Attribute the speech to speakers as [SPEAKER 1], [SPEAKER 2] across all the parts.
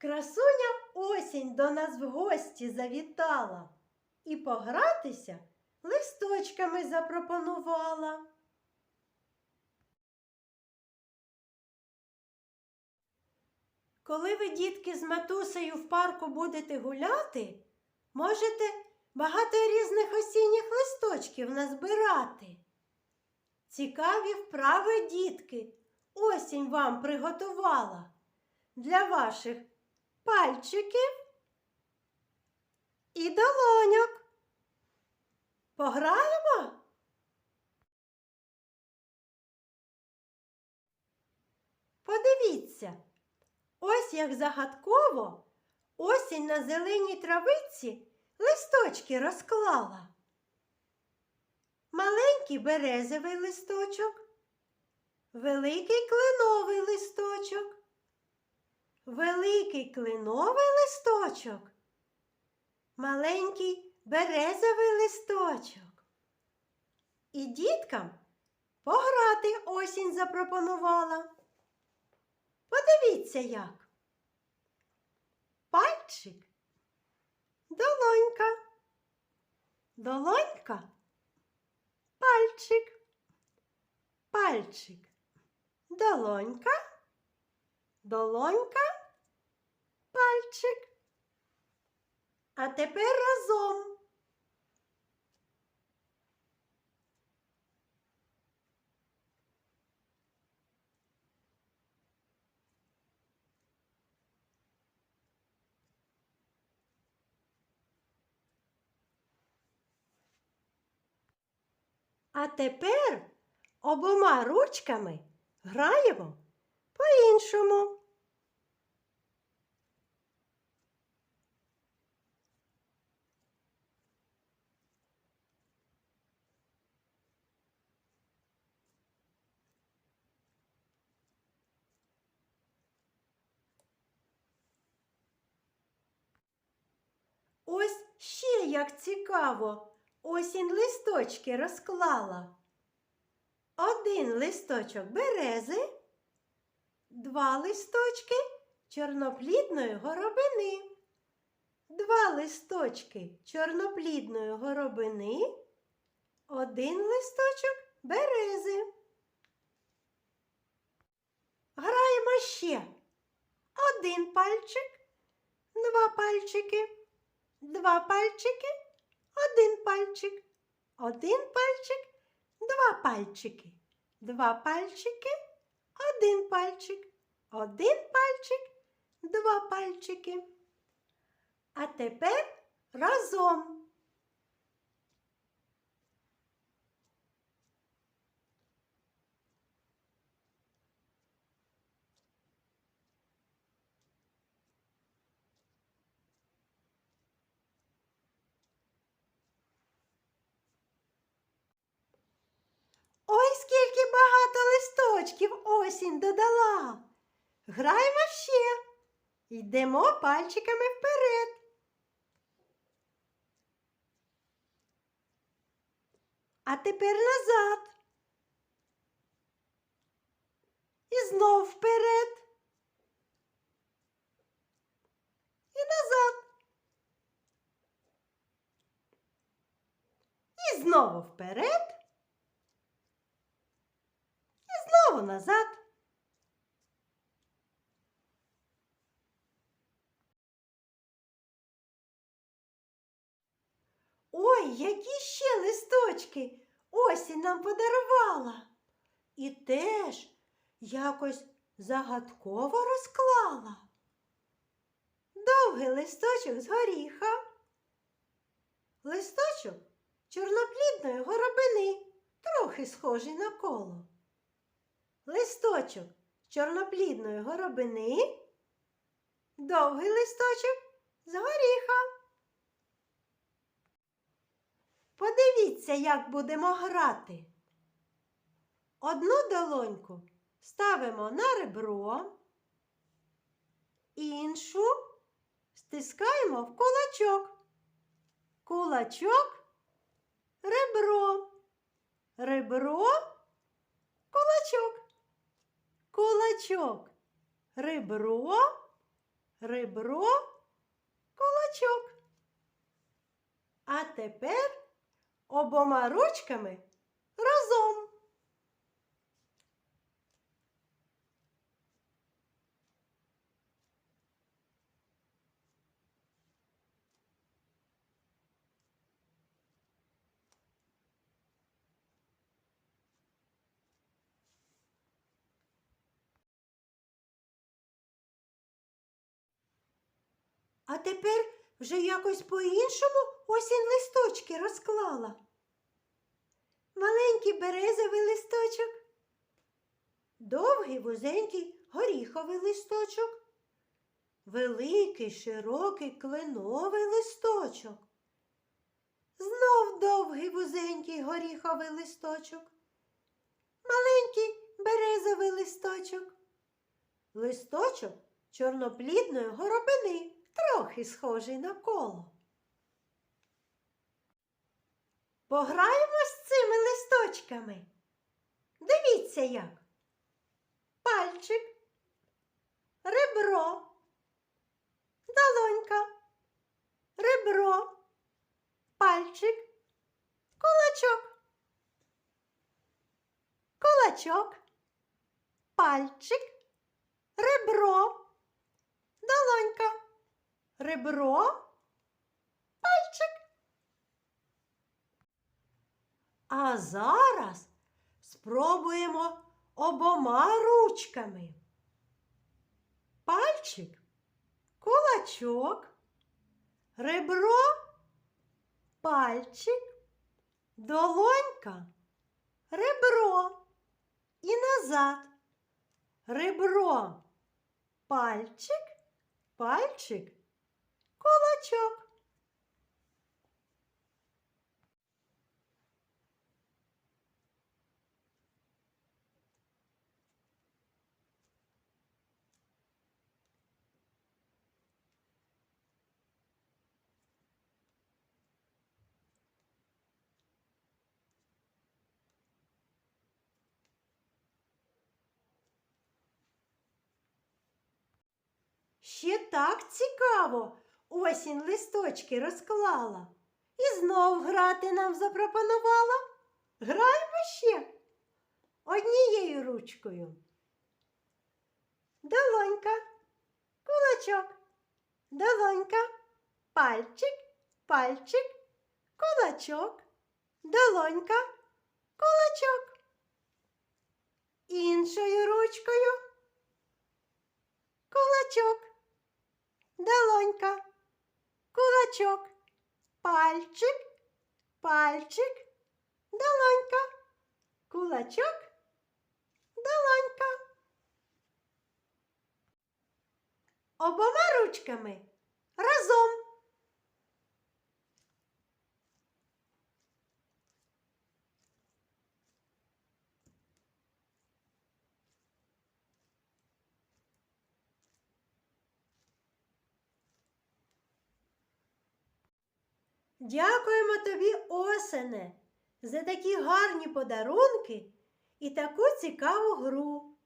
[SPEAKER 1] Красуня осінь до нас в гості завітала і погратися листочками запропонувала. Коли ви, дітки, з матусею в парку будете гуляти, можете багато різних осінніх листочків назбирати. Цікаві вправи, дітки, осінь вам приготувала для ваших пальчиків і долоньок. Пограємо? Подивіться, ось як загадково осінь на зеленій травиці листочки розклала. Маленький березовий листочок, великий кленовий листочок, великий кленовий листочок, маленький березовий листочок. І діткам пограти осінь запропонувала. Подивіться як. Пальчик, долонька, долонька, пальчик, пальчик, долонька, долонька, пальчик. А тепер разом. А тепер обома ручками граємо по-іншому. Ось ще як цікаво, осінь листочки розклала. Один листочок берези, два листочки чорноплідної горобини, два листочки чорноплідної горобини, один листочок берези. Граємо ще. Один пальчик, два пальчики два пальчики, один пальчик, один пальчик, два пальчики, два пальчики, один пальчик, один пальчик, два пальчики. А тепер разом. Ой, скільки багато листочків осінь додала. Граємо ще. Йдемо пальчиками вперед. А тепер назад. І знов вперед. І назад. І знову вперед. І Знову назад. Ой, які ще листочки осінь нам подарувала. І теж якось загадково розклала. Довгий листочок з горіха, листочок чорноплідної горобини, трохи схожий на коло листочок чорноплідної горобини, довгий листочок з горіха. Подивіться, як будемо грати. Одну долоньку ставимо на ребро, іншу стискаємо в кулачок. Кулачок, ребро, ребро, кулачок кулачок, ребро, ребро, кулачок. А тепер обома ручками разом. А тепер вже якось по-іншому осінь листочки розклала. Маленький березовий листочок, довгий вузенький горіховий листочок, великий широкий кленовий листочок, знов довгий вузенький горіховий листочок, маленький березовий листочок, листочок чорноплідної горобини, трохи схожий на коло. Пограємо з цими листочками. Дивіться як. Пальчик, ребро, долонька, ребро, пальчик, кулачок, кулачок, пальчик, ребро, долонька, ребро, пальчик. А зараз спробуємо обома ручками. Пальчик, кулачок, ребро, пальчик, долонька, ребро і назад. Ребро, пальчик, пальчик, кулачок. Ще так цікаво. Осінь листочки розклала. І знов грати нам запропонувала. Граємо ще. Однією ручкою. Долонька, кулачок, долонька, пальчик, пальчик, кулачок, долонька, кулачок. Іншою ручкою. Кулачок, долонька, кулачок, пальчик, пальчик, долонька, кулачок, долонька. Обома ручками. Разом. Дякуємо тобі, осене, за такі гарні подарунки і таку цікаву гру.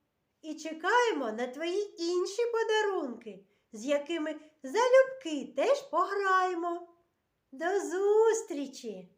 [SPEAKER 1] І чекаємо на твої інші подарунки, з якими залюбки теж пограємо. До зустрічі!